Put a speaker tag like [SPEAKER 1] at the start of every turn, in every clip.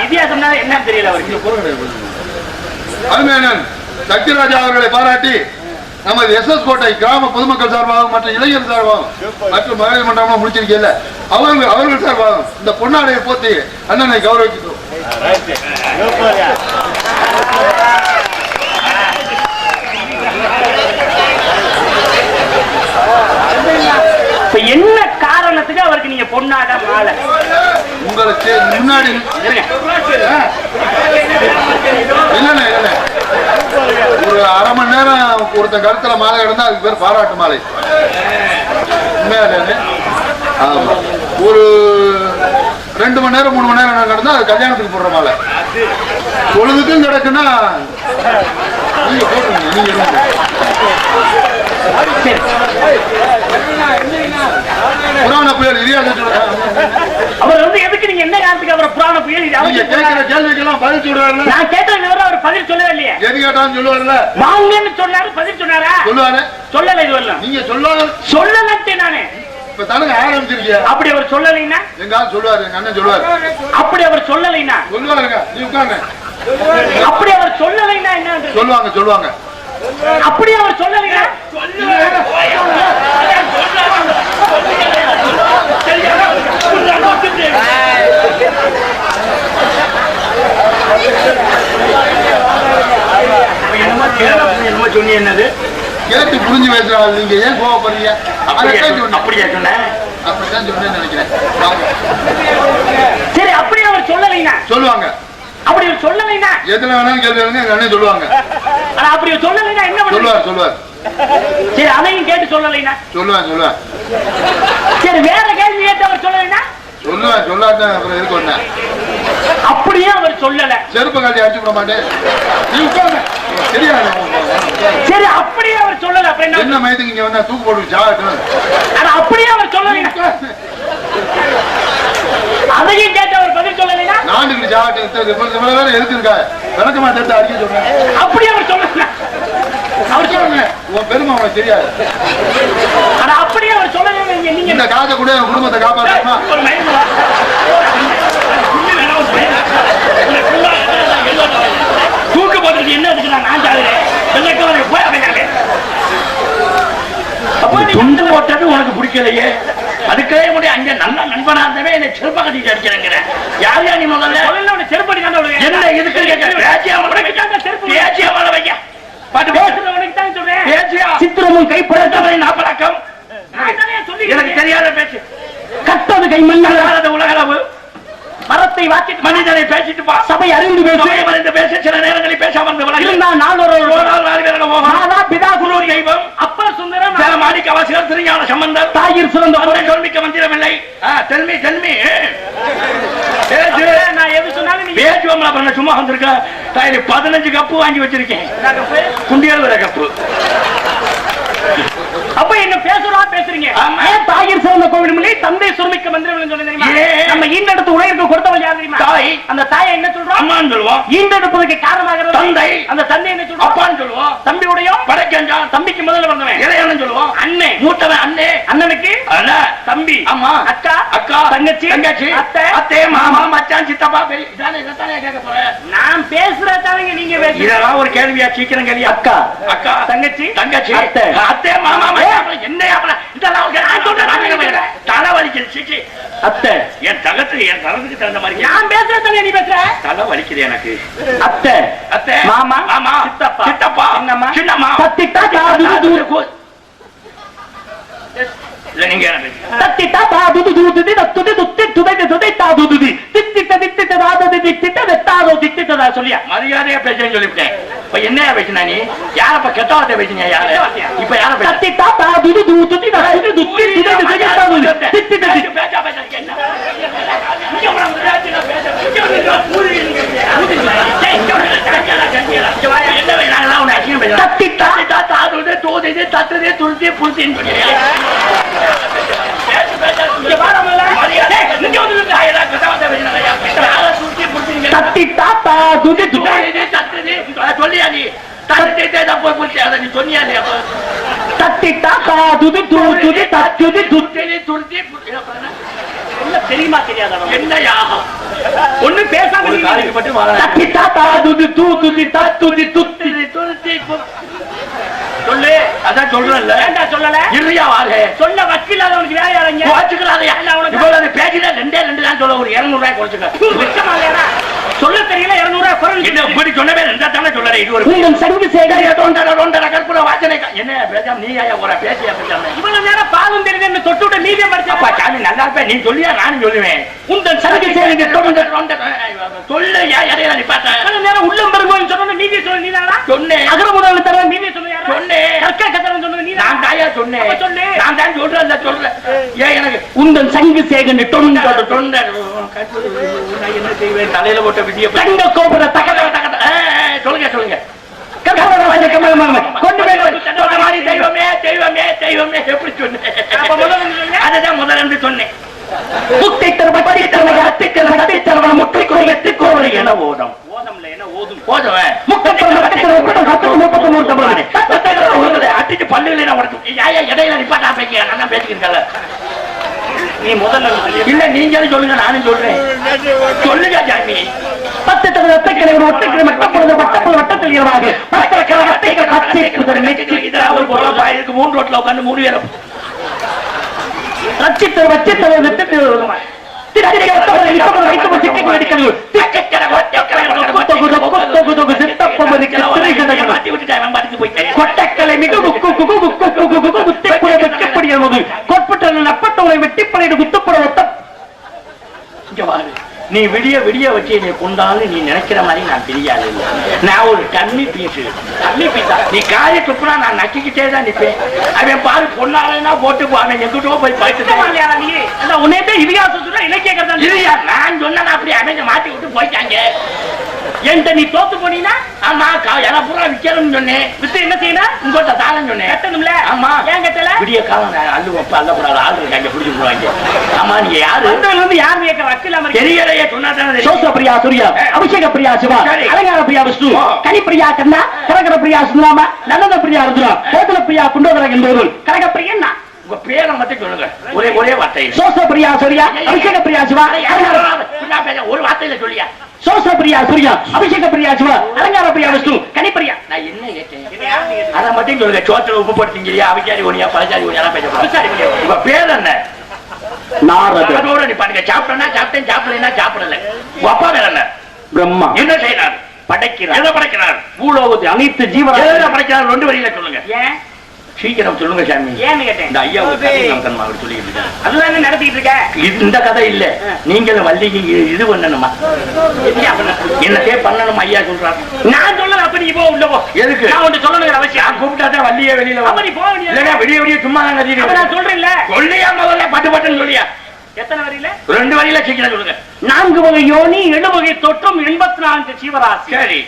[SPEAKER 1] வித்தியாசம்னா என்னன்னு தெரியல அவருக்கு.
[SPEAKER 2] அருமையானன் சக்திராஜா அவர்களை பாராட்டி நமது எஸ் எஸ் கோட்டை கிராம பொதுமக்கள் சார்பாகவும் மற்ற இளைஞர் சார்பாகவும் மற்றும் மகளிர் மன்றமும் முடிச்சிருக்கல அவங்க அவர்கள் சார்பாகவும் இந்த பொன்னாடையை போத்தி அண்ணனை கௌரவிக்கிறோம்.
[SPEAKER 1] இப்ப என்ன காரணத்துக்கு அவருக்கு நீங்க பொண்ணாட மாலை?
[SPEAKER 2] உங்களுக்கு முன்னாடி. இல்லண்ணே இல்லண்ணே ஒரு அரை மணி நேரம் ஒருத்தன் கருத்துல மாலை கிடந்தா அதுக்கு பேர் பாராட்டு மாலை உண்மையாலே ஆமா ஒரு ரெண்டு மணி நேரம் மூணு மணி நேரம் கிடந்தா அது கல்யாணத்துக்கு போடுற மாலை பொழுதுக்கும் கிடக்குன்னா நீங்க.
[SPEAKER 1] சரி.
[SPEAKER 2] புராண புயல் இரியாத
[SPEAKER 1] அவர் என்ன காரணத்துக்கு அவரை புராண புயல் இது அவருக்கு
[SPEAKER 2] கேட்கிற கேள்விக்கெல்லாம் பதில்
[SPEAKER 1] நான் கேட்டது விவரம் அவர் பதில் சொல்லவே இல்லையே
[SPEAKER 2] எது கேட்டாலும் சொல்லுவாருல்ல.
[SPEAKER 1] வாங்கன்னு சொன்னாரு பதில் சொன்னாரா?
[SPEAKER 2] சொல்லுவாரு.
[SPEAKER 1] சொல்லல இது வரலாம்
[SPEAKER 2] நீங்க சொல்லாத
[SPEAKER 1] சொல்லலன்ட்டு நானு.
[SPEAKER 2] இப்ப தானுங்க ஆரம்பிச்சிருக்கிய?
[SPEAKER 1] அப்படி அவர் சொல்லலைன்னா?
[SPEAKER 2] எங்க சொல்லுவாரு எங்க அண்ணன் சொல்லுவாரு.
[SPEAKER 1] அப்படி அவர் சொல்லலைன்னா?
[SPEAKER 2] சொல்லுவாருங்க நீ உட்காருங்க.
[SPEAKER 1] அப்படி அவர் சொல்லலைன்னா என்ன
[SPEAKER 2] சொல்லுவாங்க சொல்லுவாங்க.
[SPEAKER 1] அப்படி அவர் சொல்லலைன்னா என்னமோ கேரளா என்னமோ சொன்னி என்னது
[SPEAKER 2] கேட்டு புரிஞ்சு பேசுறாங்க. நீங்க ஏன் கோவப்படுறீங்க? அதைத்தான் சொன்னேன்
[SPEAKER 1] அப்படியா சொன்னேன்
[SPEAKER 2] அப்படித்தான் சொன்னேன்னு நினைக்கிறேன்.
[SPEAKER 1] சரி அப்படி அவர் சொல்லலைன்னா?
[SPEAKER 2] சொல்லுவாங்க.
[SPEAKER 1] அப்படி சொல்லலைன்னா?
[SPEAKER 2] எதுல வேணாலும் கேள்வி கேளுங்க எங்க அண்ணன் சொல்லுவாங்க.
[SPEAKER 1] ஆனா அப்படி சொல்லலைன்னா என்ன
[SPEAKER 2] சொல்லுவார் சொல்லுவார்.
[SPEAKER 1] சரி அதையும் கேட்டு சொல்லலைன்னா?
[SPEAKER 2] சொல்லுவேன் சொல்லுவேன்
[SPEAKER 1] சரி வேற கேள்வி கேட்டு அவர் சொல்லலைன்னா?
[SPEAKER 2] சொல்லுவேன் சொல்லாதான் அப்புறம் இருக்கு ஒண்ணு
[SPEAKER 1] அப்படியே அவர் சொல்லல.
[SPEAKER 2] செருப்பு காட்டி அடிச்சு விட மாட்டேன். நீ உட்காருங்க. தெரியாது
[SPEAKER 1] சரி அப்படியே அவர் சொல்லல அப்ப என்ன?
[SPEAKER 2] மயத்துக்கு இங்க வந்தா தூக்கு போட்டு சாகட்டும்
[SPEAKER 1] ஆனா அப்படியே அவர் சொல்லலைன்னா அதையும் கேட்டு அவர் பதில் சொல்லலைன்னா?
[SPEAKER 2] நாண்டுக்கு சாகட்டும் இவ்வளவு வேற எதுக்கு இருக்கா விளக்கமா தட்டு அடிக்க சொல்றேன்.
[SPEAKER 1] அப்படியே அவர் சொல்லல. அவர்
[SPEAKER 2] சொல்லுங்க. உன் பெருமை உனக்கு தெரியாது.
[SPEAKER 1] ஆனா அப்படியே அவர் சொல்லல நீங்க
[SPEAKER 2] இந்த காசை கூட குடும்பத்தை காப்பாற்றணுமா
[SPEAKER 1] ஒரு மயிர் வா. புள்ளி வேணா ஒரு மயிர். போட்டுட்டு என்ன இருக்கு நான் ஆண்டாளே வெள்ளக்கவரை போய் நீ துண்டு போட்டது உனக்கு பிடிக்கலையே. அதுக்கே முடிய அங்க நல்ல நண்பனா இருந்தவே என்னை செருப்ப கட்டிட்டு அடிக்கிறேங்கிற யார் யா நீ முதல்ல? முதல்ல செருப்படி தான் என்ன இதுக்கு கேட்க பேச்சியா செருப்பு பேச்சியா மழை வைக்க பாட்டு பேசுறவனுக்கு தான் சொல்றேன். பேச்சியா? சித்திரமும் கை பழக்கவரை நாப்பழக்கம் எனக்கு தெரியாத பேச்சு. கட்டது கை மண்ணாத உலகளவு. மரத்தை வாக்கிட்டு மனிதனை பேசிட்டு பா சபை அறிந்து பேசு. அறிந்து பேச. சில நேரங்களில் பேசாம இருந்த உலகில் இருந்தா நானூறு ஒரு நாள் நாலு பேரோட போகும் பிதா குரு தெய்வம். அப்பா சுந்தரம். சில மாணிக்க வாசிகள் திருஞான சம்பந்தர். தாயிர் சிறந்த அவரை சொல்மிக்க மந்திரமில்லை. தெல்மி தெல்மி நான் எது சொன்னாலும் பேச்சுவம்ல பண்ண சும்மா வந்திருக்க. தாயில பதினஞ்சு கப்பு வாங்கி வச்சிருக்கேன். குண்டியல் வர கப்பு. அப்ப என்ன பேசுறா பேசுறீங்க? ஏன் தாயிர் சிறந்த கோவில் தந்தை சுரமிக்க மந்திரம் சொல்ல தெரியுமா? நம்ம ஈண்டெடுத்து உலகிற்கு கொடுத்தவள் யார் தெரியுமா? தாய். அந்த தாயை என்ன சொல்றோம் அம்மான்னு சொல்லுவோம் ஈண்டெடுப்பதற்கு காரணமாக தந்தை. அந்த தந்தை என்ன சொல்றோம் அப்பான்னு சொல்லுவோம் தம்பியுடைய படைக்கஞ்சா தம்பிக்கு முதல்ல வந்தவன். இளையவன் சொல்லுவோம் அண்ணே. மூத்தவன் அண்ணே. அண்ணனுக்கு அண்ணா. தம்பி. அம்மா. அக்கா. அக்கா. தங்கச்சி. தங்கச்சி. அத்தை. அத்தை மாமா மச்சான் சித்தப்பா பெரிய இதானே கேட்க போறேன் நான் பேசுறதானங்க நீங்க பேசுறீங்க. இதெல்லாம் ஒரு கேள்வியா? சீக்கிரம் கேள்வி அக்கா. அக்கா. தங்கச்சி. தங்கச்சி. அத்தை. அத்தை மாமா அத்தை. என் தகத்துக்கு என் தரத்துக்கு தகுந்த மாதிரி நான் பேசுறதானே நீ பேசுற? தலை வலிக்குது எனக்கு. அத்தை. அத்தை. மாமா. மாமா. சித்தப்பா. சித்தப்பா. சின்னம்மா. சின்னம்மா. தத்திட்டா காது தூக்கு இல்ல நீங்க
[SPEAKER 3] துதை தித்திட்ட தாததி தித்திட்ட வெத்தாதோ தித்திட்டதா சொல்லியா?
[SPEAKER 1] மரியாதையா பேசுறேன்னு சொல்லிவிட்டேன். இப்ப என்னையா பேசினா நீ? யாரப்ப கெட்ட வார்த்தை பேசுனீங்க? யாரு? இப்ப யார
[SPEAKER 3] தத்துதி துதை தாதுதி தித்திட்ட தித்தி
[SPEAKER 1] துருத்தி, துருத்தி, அப்புறம் என்ன?
[SPEAKER 3] தெரியுமா தெரியாதா
[SPEAKER 1] என்னையா
[SPEAKER 3] ஒண்ணு பேசாம வாங்க
[SPEAKER 1] தத்தி தாத்தா துதி தூ துதி தத்துதி துத்தி
[SPEAKER 3] சொல்லு அதான் சொல்றேன்ல
[SPEAKER 1] ஏன்டா சொல்லல
[SPEAKER 3] இருயா வாரு
[SPEAKER 1] சொல்ல வக்கீலாதவனுக்கு வேற யாரங்க அவனுக்கு-
[SPEAKER 3] இவ்வளவு பேசினா ரெண்டே ரெண்டு தான் சொல்ல ஒரு இருநூறு ரூபாய் குறைச்சுக்க
[SPEAKER 1] மிச்சமா இல்லையாடா? சொல்ல தெரியல
[SPEAKER 3] என்ன இப்படி சொன்னவே ரெண்டா தானே சொல்றேன் இது ஒரு தொண்டர கற்பூர வாசனை என்ன பேசாம நீ ஐயா போற பேசியா பேசாம
[SPEAKER 1] நேரம் பாலும் தெரியுது என்ன தொட்டு விட்டு நீதியம்
[SPEAKER 3] அப்பா
[SPEAKER 1] படிச்சப்பா
[SPEAKER 3] சாமி நல்லா நீ சொல்லியா நானும் சொல்லுவேன்
[SPEAKER 1] சேகர்
[SPEAKER 3] தொண்டர தொண்டர சொல்லு இடையில நீ பார்த்தேன்
[SPEAKER 1] நேரம் உள்ளம் நீதியை சொல்ல நீதானா
[SPEAKER 3] சொன்னேன்
[SPEAKER 1] அகர முதல்ல தர நீதியை சொல்ல
[SPEAKER 3] சொன்னேன்.
[SPEAKER 1] கற்கா கத்தரன் சொன்னது நீதான்
[SPEAKER 3] நான் தாயா சொன்னேன்
[SPEAKER 1] சொல்லு.
[SPEAKER 3] நான் தான் சொல்றேன் சொல்றேன் ஏன் எனக்கு
[SPEAKER 1] உங்கள் சங்கு சேகர்
[SPEAKER 3] தொண்டர் தொண்டர் என்ன செய்வேன் தலையில போட்ட விதிய
[SPEAKER 1] தங்க கோபுர தகத
[SPEAKER 3] சொல்லுங்க சொல்லுங்க
[SPEAKER 1] கொண்டு போய்
[SPEAKER 3] மாதிரி தெய்வமே தெய்வமே தெய்வமே எப்படி? சொன்னேன் அதுதான் முதல்ல சொன்னேன்
[SPEAKER 1] முத்தை தருவ பட்டி தருவ அத்தை தருவ அத்தை தருவ முத்தை கோவை எத்தி கோவை என
[SPEAKER 3] ஓதம்
[SPEAKER 1] ஓதம்ல என்ன ஓதும் தமிழ்
[SPEAKER 3] அடிச்சு பல்லுல உடச்சு இடையில நிப்பாட்டா பேசிக்கிறேன் நான் பேசிக்கிறேன்
[SPEAKER 1] நீ முதல்ல.
[SPEAKER 3] இல்ல நீங்களும் சொல்லுங்க நானும் சொல்றேன் சொல்லுங்க ஜாமி
[SPEAKER 1] பத்து தகுந்த ஒத்தைக்கிழமை ஒத்தைக்கிழமை மட்டப்பொழுது மட்டப்பொழுது வட்டத்தில் இரவாக குதிரை நெற்றி
[SPEAKER 3] இதெல்லாம் ஒரு பொருளா இருக்கு மூணு ரோட்ல உட்காந்து மூணு பேரும் விட்டுட்டேன் பாட்டுக்கு போயிட்டேன்
[SPEAKER 1] கொட்டக்கலை மிக குக்கு குகு குக்கு குகு குகு குத்திப்புட வெட்டப்படுகிறது கொட்பட்ட நப்பட்டவரை வெட்டிப்படையிடு குத்துப்புட ஒத்த
[SPEAKER 3] இங்க பாரு நீ விடிய விடிய வச்சு நீ கொண்டாலும் நீ நினைக்கிற மாதிரி நான் தெரியாது நான் ஒரு கண்ணி பீசு. கண்ணி பீசா? நீ காய துப்புனா நான் நக்கிக்கிட்டே தான் நிப்பேன். அவன் பாரு பொண்ணாலனா போட்டு அவன் எங்கிட்டோ போய் பார்த்துட்டு
[SPEAKER 1] உன்னே இதிகாசத்துல இலக்கிய கதை
[SPEAKER 3] இல்லையா நான் சொன்ன அப்படி அவங்க மாட்டி விட்டு போயிட்டாங்க.
[SPEAKER 1] என்கிட்ட நீ தோத்து
[SPEAKER 3] ஆமா கா- எனக்கு பூரா விக்கணும்னு சொன்னேன்.
[SPEAKER 1] வித்து என்ன செய்யணும்
[SPEAKER 3] உங்கள்கிட்ட தாரம் சொன்னேன்.
[SPEAKER 1] கட்டணும்ல?
[SPEAKER 3] ஆமா.
[SPEAKER 1] ஏன் கட்டல?
[SPEAKER 3] விடிய காலம் நான் அள்ளு வைப்ப அல்லப்படாத ஆள் இருக்காங்க பிடிச்சு போடுவாங்க. ஆமா நீங்க யாரு?
[SPEAKER 1] வந்தவங்க வந்து யார் கேட்கற அக்கில்
[SPEAKER 3] தெரியலையே சொன்னா தானே தெரியும்.
[SPEAKER 1] சோச பிரியா அபிஷேக பிரியா சிவா. அலங்கார பிரியா விஷ்ணு. கனி பிரியா கண்ணா கரகர பிரியா சுந்தராம நல்லத பிரியா ருத்ரா கோகுல பிரியா குண்டோதர என்பவர்கள். பிரியன்னா
[SPEAKER 3] உங்க பேரை மட்டும் சொல்லுங்க. ஒரே ஒரே வார்த்தையில்.
[SPEAKER 1] சோச பிரியா சூர்யா அபிஷேக பிரியா சிவா?
[SPEAKER 3] ஒரு வார்த்தையில சொல்லியா?
[SPEAKER 1] சோச பிரியா சூர்யா அபிஷேக பிரியா சிவா? அலங்கார பிரியா விஷ்ணு? கனி பிரியா?
[SPEAKER 3] நான் என்ன கேட்டேன்? அதை மட்டும் சொல்லுங்க. சோத்துல உப்பு போட்டீங்கயா ஒனியா பழச்சாரி ஒனியா பேச உங்க பேர் என்ன?
[SPEAKER 1] நாரத.
[SPEAKER 3] அதோட நீ பாருங்க சாப்பிட்டா சாப்பிட்டேன் சாப்பிடலைன்னா சாப்பிடல. உங்க அப்பா பேர் என்ன?
[SPEAKER 1] பிரம்மா.
[SPEAKER 3] என்ன செய்யறாரு
[SPEAKER 1] படைக்கிறார்.
[SPEAKER 3] எதை படைக்கிறார்?
[SPEAKER 1] பூலோகத்தை அனைத்து
[SPEAKER 3] எதை
[SPEAKER 1] ஜீவராசிகளும்
[SPEAKER 3] படைக்கிறார்? ரெண்டு வரியில சொல்லுங்க.
[SPEAKER 1] ஏன்?
[SPEAKER 3] சீக்கிரம் சொல்லுங்க சாமி.
[SPEAKER 1] ஏன்னு கேட்டேன்.
[SPEAKER 3] இந்த ஐயா ஒரு நான் அவர் சொல்லிட்டு இருக்காரு.
[SPEAKER 1] அதுதான் நடத்திட்டு இருக்க
[SPEAKER 3] இது இந்த கதை இல்ல. நீங்களும் வள்ளிக்கு இது- பண்ணணுமா? என்னத்தே பண்ணணும்? ஐயா சொல்றாரு.
[SPEAKER 1] நான் சொல்லல அப்ப நீ போ உள்ள போ.
[SPEAKER 3] எதுக்கு?
[SPEAKER 1] நான் உன்கிட்ட சொல்லணுங்கிற அவசியம்.
[SPEAKER 3] நான் கூப்பிட்டா தான் வள்ளியே வெளியில
[SPEAKER 1] அப்ப நீ வேண்டியது
[SPEAKER 3] இல்லைன்னா விடிய விடிய சும்மா தான்
[SPEAKER 1] நான் சொல்றேன்ல.
[SPEAKER 3] சொல்லியா முதல்ல பட்டு பட்டுன்னு சொல்லியா?
[SPEAKER 1] எத்தனை வரையில?
[SPEAKER 3] ரெண்டு வரியில சீக்கிரம் சொல்லுங்க.
[SPEAKER 1] நான்கு வகை யோனி ஏழு வகை தொற்றும் எண்பத்தி நான்கு ஜீவராசி.
[SPEAKER 3] சரி.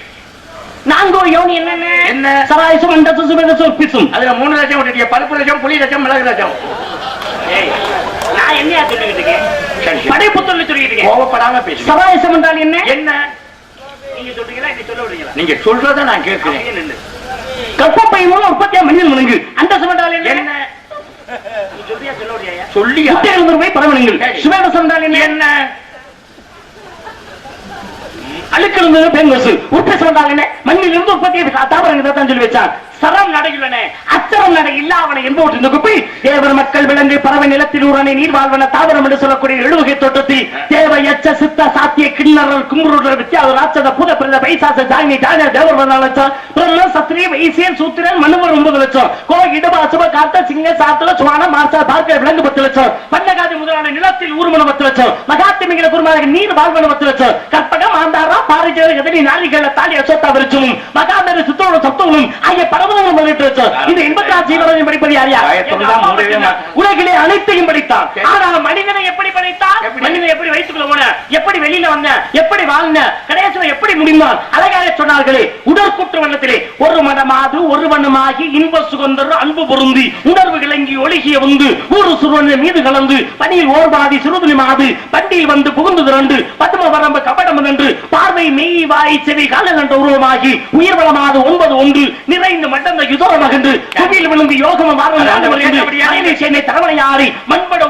[SPEAKER 1] நான்கு யோனி என்னென்ன
[SPEAKER 3] என்ன?
[SPEAKER 1] சராயசும் அண்டசும் சுபேதசும் பிசும்
[SPEAKER 3] அதுல மூணு லட்சம் விட்டுட்டீங்க பருப்பு லட்சம் புளி லட்சம் மிளகு லட்சம்
[SPEAKER 1] நான் என்னையா சொல்லிக்கிட்டு இருக்கேன். படைப்புத்தல் சொல்லிக்கிட்டு இருக்கேன்.
[SPEAKER 3] கோவப்படாம பேசுங்க.
[SPEAKER 1] சராயசம் என்றால் என்ன?
[SPEAKER 3] என்ன?
[SPEAKER 1] நீங்க சொல்றீங்களா நீ சொல்ல விடுறீங்களா?
[SPEAKER 3] நீங்க சொல்றத நான் கேட்கிறேன்.
[SPEAKER 1] கர்ப்பப்பை மூலம் உற்பத்தியா மனிதன் மணங்கு அண்டசம் என்றால் என்ன? சொல்றியா சொல்ல விடுறியா
[SPEAKER 3] சொல்லியா?
[SPEAKER 1] முட்டைகள் பரவணுங்கள். சுபேதசம் என்றால் என்ன?
[SPEAKER 3] என்ன?
[SPEAKER 1] அழுக்கிழந்து பெண் வசு உற்பத்தி என்றால் மண்ணிலிருந்து மண்ணில் இருந்து தாவரங்கள் தான் சொல்லி வச்சான். சரம் நடையுள்ளன. அச்சரம் நடை இல்லாவன என்பவற்றின் தொகுப்பை. தேவர் மக்கள் விலங்கு பறவை நிலத்தில் உரணை நீர் வாழ்வன தாவரம் என்று சொல்லக்கூடிய எழுவகை தோட்டத்தில் தேவ எச்ச சித்த சாத்திய கிண்ணறல் கும்புருடர் வித்யாவது ராட்சத புத பிரத பைசாச ஜாயினி ஜாயின தேவர் வந்த லட்சம். பிரம்ம சத்திரிய வைசியன் சூத்திரன் மனுவர் ஒன்பது லட்சம். கோ இடபா சுப காத்த சிங்க சாத்தல சுவான மாசா பார்க்க விலங்கு பத்து லட்சம். பன்னகாதி முதலான நிலத்தில் ஊர்மன பத்து லட்சம். மகாத்திமிகிற குருமாக நீர் வாழ்வன பத்து லட்சம். கற்பகம் ஆந்தாரா பாரிஜர எதிரி நாளிகள தாலி அசோத்தா விருச்சமும் மகாமேரு சுத்தோட சத்தமும் ஆகிய பரவதங்களும் பதினெட்டு லட்சம். இந்த எண்பத்தி ஜீவனையும் படிப்பது யார் யார்?
[SPEAKER 3] ஆயிரத்தி தான் மூடவே மாட்டேன்.
[SPEAKER 1] உலகிலே அனைத்தையும் படித்தான். ஆனால் மனிதனை எப்படி படைத்தான்? மனிதனை எப்படி வைத்துக்கொள்ள போன? எப்படி வெளியில வந்த? எப்படி வாழ்ந்த கணேசன் எப்படி முடிந்தான்? அழகாக சொன்னார்களே உடற்குற்ற வண்ணத்திலே ஒரு மனமாது ஒரு வண்ணமாகி இன்ப சுகந்தர் அன்பு பொருந்தி உணர்வு கிளங்கி ஒழுகிய வந்து ஊரு சுருவன் மீது கலந்து பணியில் ஓர்பாதி சிறுதுளி மாது பண்டியில் வந்து புகுந்து திரண்டு பத்ம வரம்பு கபடம் நின்று பார்வை மெய் வாய் செவி கால என்ற உருவமாகி உயிர் வளமாது ஒன்பது ஒன்று நிறைந்து மட்டந்த யுதோர மகன்று புவியில் விழுந்து யோகம வாரம் சென்னை தரவணையாரி மண்பட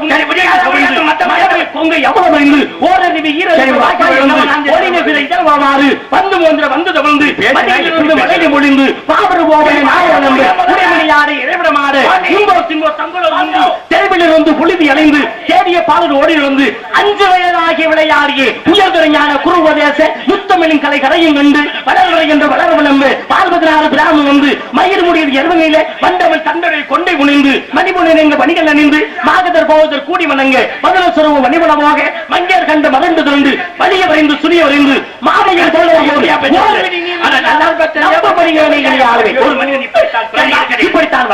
[SPEAKER 1] கொங்கை எவ்வளவு எவ்வளவு ஓரறிவு ஒளிநெ விதை இதழ்வாமா வந்து தவிழ்ந்து மடியிலிருந்து மலையை மொழிந்து பாபரு போவனை நாயகனம்பு உடைமணியாடு இறைவிடமாடு சிங்கோ சிங்கோ தங்குளம் வந்து தெருவிலிருந்து புழுதி அடைந்து தேடிய பாலர் ஓடி வந்து அஞ்சு வயதாகிய விளையாடிய உயர்துறைஞான குருவதேச முத்தமிழின் கலை கரையும் கண்டு வளர்வரை என்று வளர விளம்பு பால்பதினாறு பிராமம் வந்து மயிர் முடியில் எருமையிலே வந்தவள் கொண்டை முனிந்து மணிமுனின் எங்க பணிகள் அணிந்து மாகதர் போவதர் கூடி வணங்க மதுர சுரவு மணிமணமாக மங்கேர் கண்டு மதண்டு திரண்டு வலிய வரைந்து சுரிய வரைந்து மனிதன் இப்படித்தான்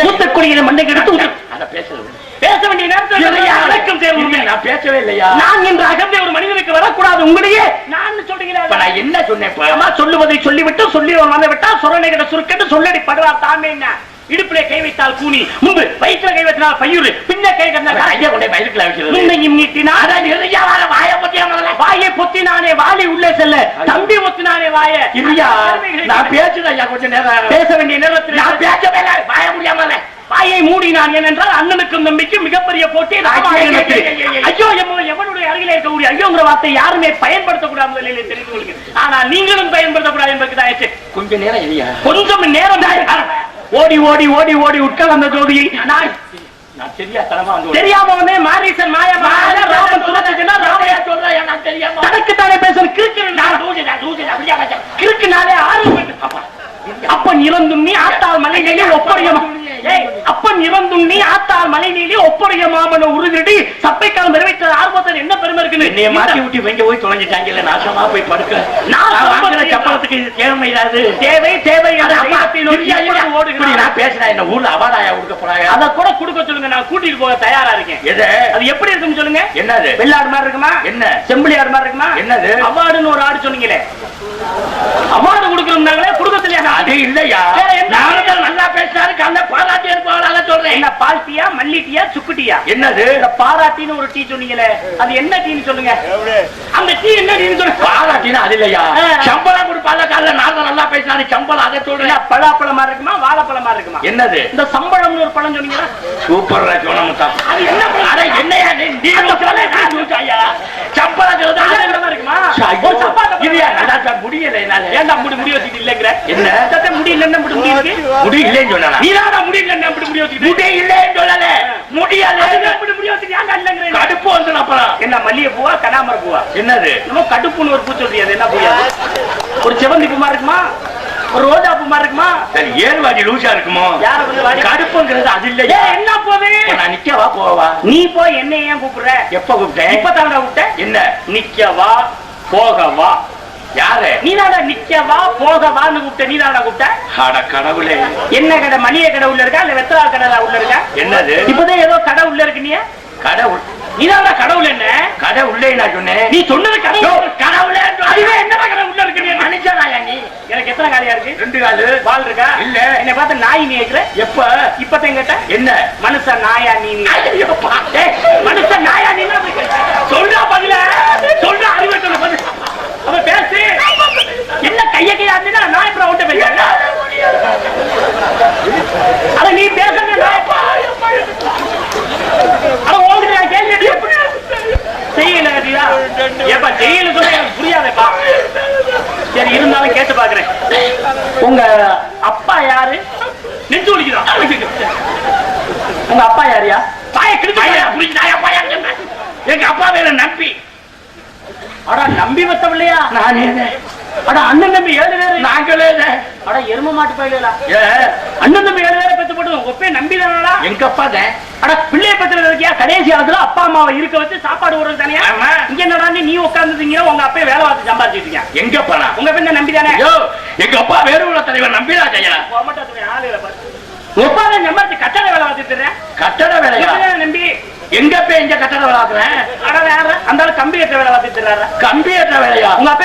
[SPEAKER 1] தூத்துக்குடியிலே மண்டை எடுத்து பேச வேண்டிய நேரத்தில் அடக்கம் செய்ய முடியும்
[SPEAKER 3] நான் பேசவே இல்லையா?
[SPEAKER 1] நான் என்ற அகந்தை ஒரு மனிதனுக்கு வரக்கூடாது உங்களையே. நான்
[SPEAKER 3] என்ன சொன்னேன்?
[SPEAKER 1] சொல்லுவதை சொல்லிவிட்டு சொல்லி வந்து விட்டா சொரணை கிட்ட சுருக்கட்டு சொல்லடி படுவா தாமே என்ன? இடுப்பிலே கை வைத்தால் கூனி. முன்பு வயிற்றுல கை வைத்தால் பின்ன கை
[SPEAKER 3] வர வாயை
[SPEAKER 1] வாயை பொத்தினானே வாலி உள்ளே செல்ல. தம்பி ஒத்தினானே வாய.
[SPEAKER 3] இல்லையா? நான் பேசுறேன் ஐயா கொஞ்ச நேரம்.
[SPEAKER 1] பேச வேண்டிய நேரத்தில்
[SPEAKER 3] நான் பேசவே வாய முடியாமல
[SPEAKER 1] வாயை மூடினான். ஏனென்றால் அண்ணனுக்கும் தம்பிக்கும் மிகப்பெரிய போட்டி.
[SPEAKER 3] ஐயே,
[SPEAKER 1] எவனுடைய அருகிலே இருக்கக்கூடிய ஐயோங்கிற வார்த்தை யாருமே பயன்படுத்தக்கூடாது முதலிலே தெரிந்து கொள்ளுங்க ஆனா நீங்களும் பயன்படுத்தக்கூடாது என்பதுக்கு.
[SPEAKER 3] கொஞ்ச நேரம்
[SPEAKER 1] கொஞ்சம் நேரம். ஓடி ஓடி ஓடி ஓடி உட்கார் அந்த ஜோடியை நான் தெரியாம வந்து மாரீசன் மாயா ராமன் ராமையா
[SPEAKER 3] சொல்றேன் எனக்கு தெரியாம?
[SPEAKER 1] தனக்கு தானே பேசுற கிறுக்கு
[SPEAKER 3] நான் அப்படியே
[SPEAKER 1] ஆர்வம். அப்பா இறந்தும் நீ ஆத்தாள் மலை நீலி ஒப்படையம்? அப்பன் இறந்தும் நீ ஆத்தாள் மலை நீலி ஒப்படைய மாமன உறுதிடி சப்பைக்காலம் நிறைவேற்ற ஆர்வத்தில் என்ன பெருமை இருக்குன்னு?
[SPEAKER 3] என்னைய மாத்தி விட்டு இவங்க போய் தொலைஞ்சிட்டாங்கல்ல நாசமா போய் படுக்க.
[SPEAKER 1] நான்
[SPEAKER 3] வாங்குற
[SPEAKER 1] சம்பளத்துக்கு
[SPEAKER 3] இது தேவை இல்லாது.
[SPEAKER 1] தேவை தேவை.
[SPEAKER 3] நான் பேசுறேன் என்ன ஊர்ல அவாதாயா கொடுக்க போறாங்க?
[SPEAKER 1] அத கூட கொடுக்க சொல்லுங்க. நான் கூட்டிட்டு போக தயாரா இருக்கேன்.
[SPEAKER 3] எது?
[SPEAKER 1] அது எப்படி இருக்குன்னு சொல்லுங்க.
[SPEAKER 3] என்னது?
[SPEAKER 1] வெள்ளாடு மாதிரி இருக்குமா?
[SPEAKER 3] என்ன?
[SPEAKER 1] செம்பிளி ஆடு மாதிரி இருக்குமா?
[SPEAKER 3] என்னது?
[SPEAKER 1] அவார்டுன்னு ஒரு ஆடு சொன்னீங்களே. அவார்டு கொடுக்கணும்னாங்களே கொடுக்கலையா
[SPEAKER 3] அது இல்லையா? நல்லா பேசினாரு கல்ல பாராட்டி இருப்பாங்க சொல்றேன்.
[SPEAKER 1] என்ன பால் டீயா மல்லி டீயா சுக்கு டீயா
[SPEAKER 3] என்னது?
[SPEAKER 1] இந்த பாராட்டின்னு ஒரு டீ சொன்னீங்களே அது என்ன டீன்னு சொல்லுங்க. அந்த டீ என்ன டீன்னு சொல்லுங்க.
[SPEAKER 3] பாராட்டினா அது இல்லையா?
[SPEAKER 1] ஆ.
[SPEAKER 3] சம்பளம் கொடுப்பாங்க காலைல நான் நல்லா பேசினாரு சம்பளம் அதை
[SPEAKER 1] என்ன
[SPEAKER 3] சொல்றேன்
[SPEAKER 1] பலாப்பழமா இருக்குமா வாழைப்பழமா இருக்குமா?
[SPEAKER 3] என்னது?
[SPEAKER 1] இந்த சம்பளம்னு ஒரு பழம் சொன்னீங்களா?
[SPEAKER 3] சூப்பர் சோனமுத்தா
[SPEAKER 1] அது என்ன பழம்?
[SPEAKER 3] அட என்னையா நீ? சம்பளம்
[SPEAKER 1] இருக்குமா?
[SPEAKER 3] முடியல என்னால.
[SPEAKER 1] ஏன்டா முடி முடி வச்சுட்டு இல்லங்கிற?
[SPEAKER 3] என்ன?
[SPEAKER 1] முடி இல்லன்னா முடி
[SPEAKER 3] சொன்னா
[SPEAKER 1] முடி இல்லன்னா அப்படி முடி வச்சுக்கிட்டு
[SPEAKER 3] முடி இல்லைன்னு சொல்லல. முடியல
[SPEAKER 1] அதுக்கு அப்படி முடி வச்சுட்டு ஏன்டா இல்லங்கிற
[SPEAKER 3] கடுப்பு வந்து அப்புறம்
[SPEAKER 1] என்ன மல்லிகை பூவா கனாமர பூவா?
[SPEAKER 3] என்னது?
[SPEAKER 1] நம்ம கடுப்புன்னு ஒரு பூ என்ன ஒரு செவந்தி பூ மாதிரி இருக்குமா? ஒரு ரோஜா பூ மாதிரி இருக்குமா?
[SPEAKER 3] சரி ஏர்வாடி லூசா இருக்குமோ? கடுப்புங்கிறது அது இல்லையா.
[SPEAKER 1] ஏய், என்ன
[SPEAKER 3] இப்ப நான் நிக்கவா போவா
[SPEAKER 1] நீ போய் என்ன ஏன் கூப்பிடுற?
[SPEAKER 3] எப்ப கூப்பிட்டேன்?
[SPEAKER 1] இப்ப தாண்டா விட்ட
[SPEAKER 3] என்ன?
[SPEAKER 1] நிக்கவா போகவா?
[SPEAKER 3] யாரு?
[SPEAKER 1] நீ தாண்டா நிக்கவா போகவான்னு கூப்பிட்ட நீ தாண்டா கூப்பிட்ட?
[SPEAKER 3] அட கடவுளே.
[SPEAKER 1] என்ன கடை மளிகை கடை உள்ள இருக்கா இல்ல வெத்தலா கடை உள்ள இருக்கா?
[SPEAKER 3] என்னது?
[SPEAKER 1] இப்பதான் ஏதோ கடை உள்ள இருக்கு நீ
[SPEAKER 3] கடவுள்.
[SPEAKER 1] நீதான்டா கடவுள் என்ன?
[SPEAKER 3] கடை உள்ளே நான் சொன்னேன்.
[SPEAKER 1] நீ சொன்னது கடவுள்.
[SPEAKER 3] கடவுளே
[SPEAKER 1] அதுவே என்னடா கடை உள்ள இருக்கு நீ?
[SPEAKER 3] மனுஷனாயா நீ?
[SPEAKER 1] எனக்கு எத்தனை காலியா இருக்கு
[SPEAKER 3] ரெண்டு காலு.
[SPEAKER 1] பால் இருக்கா?
[SPEAKER 3] இல்ல.
[SPEAKER 1] என்னை பார்த்து நாய் நீ
[SPEAKER 3] எப்ப?
[SPEAKER 1] இப்பதான் கேட்ட?
[SPEAKER 3] என்ன?
[SPEAKER 1] மனுஷன் நாயா நீ மனுஷன் நாயா நீ சொல்றா பதில. சொல்றா அறிவு சொல்ல பதில். அவன் பேசு. என்ன கைய கையா இருந்துன்னா நான் இப்ப அவன்கிட்ட பேசுறேன் அட நீ பேசுறது நான் அட உன்கிட்ட நான் கேள்வி செய்யல கட்டியா ஏப்பா செய்யல சொல்ல எனக்கு புரியாதேப்பா. சரி இருந்தாலும் கேட்டு பாக்குறேன். உங்க அப்பா யாரு? நெஞ்சு ஒலிக்குதான் உங்க அப்பா யாரியா? பாய கிழிச்சு
[SPEAKER 3] ஐயா,
[SPEAKER 1] பாயா.
[SPEAKER 3] புரியுதா? ஐயா, ஐயா, ஐயா. எங்க அப்பா வேற நம்பி.
[SPEAKER 1] அட நம்பி வத்தவில்லையா
[SPEAKER 3] நான்.
[SPEAKER 1] அட அண்ணன் தம்பி ஏழு பேரு.
[SPEAKER 3] நாங்களே.
[SPEAKER 1] அட எரும மாட்டு பயிலா
[SPEAKER 3] ஏ,
[SPEAKER 1] அண்ணன் தம்பி ஏழு பேரை பெத்து போட்டு ஒப்பே நம்பி தானடா
[SPEAKER 3] எங்க அப்பா
[SPEAKER 1] அட பிள்ளைய பெத்துல இருக்கியா கடைசி காலத்துல அப்பா அம்மாவை இருக்க வச்சு சாப்பாடு ஊறது தானே. இங்க என்னடா நீ உட்கார்ந்துட்டீங்க உங்க அப்பா வேலை பார்த்து சம்பாதிச்சிட்டு இருக்கீங்க
[SPEAKER 3] எங்க அப்பா
[SPEAKER 1] உங்க பெண்ண நம்பி தானே
[SPEAKER 3] ஐயோ எங்க அப்பா வேறுகுல தலைவர் நம்பிராஜ் ஐயா
[SPEAKER 1] உங்க அப்பா தான் சம்பாதிச்சு கட்டட வேலை பார்த்துட்டு.
[SPEAKER 3] கட்டட வேலையா?
[SPEAKER 1] எப்படிடா நம்பி.
[SPEAKER 3] எங்க போய் எங்க கட்டட வேலை ஆக்குறேன்
[SPEAKER 1] அட வேற அந்த கம்பி கட்டுற வேலை பார்த்துட்டு
[SPEAKER 3] கம்பி ஏற்ற வேலையா?
[SPEAKER 1] உங்க அப்பா